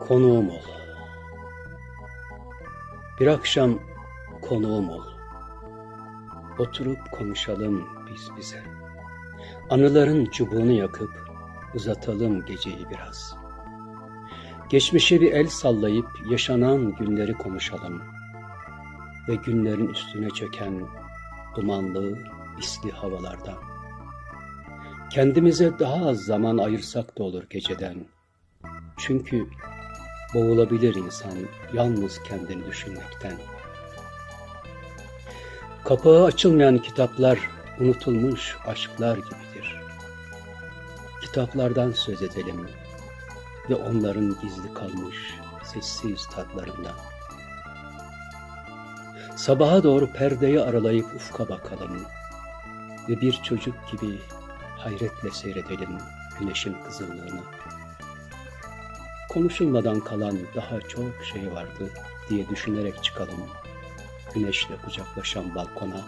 Konuğum ol. Bir akşam konuğum ol. Oturup konuşalım biz bize. Anıların çubuğunu yakıp uzatalım geceyi biraz. Geçmişe bir el sallayıp yaşanan günleri konuşalım. Ve günlerin üstüne çöken dumanlı, isli havalardan. Kendimize daha az zaman ayırsak da olur geceden. Çünkü boğulabilir insan yalnız kendini düşünmekten. Kapağı açılmayan kitaplar unutulmuş aşklar gibidir. Kitaplardan söz edelim ve onların gizli kalmış sessiz tatlarından. Sabaha doğru perdeyi aralayıp ufka bakalım ve bir çocuk gibi hayretle seyredelim güneşin kızıllığını. Konuşulmadan kalan daha çok şey vardı diye düşünerek çıkalım güneşle kucaklaşan balkona.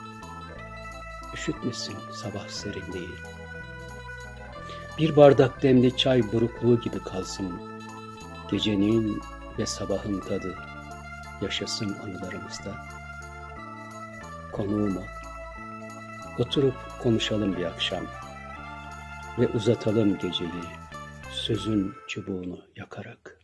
Üşütmesin sabah serinliği. Bir bardak demli çay burukluğu gibi kalsın. Gecenin ve sabahın tadı yaşasın anılarımızda. Konuğum ol. Oturup konuşalım bir akşam ve uzatalım geceyi sözün çubuğunu yakarak.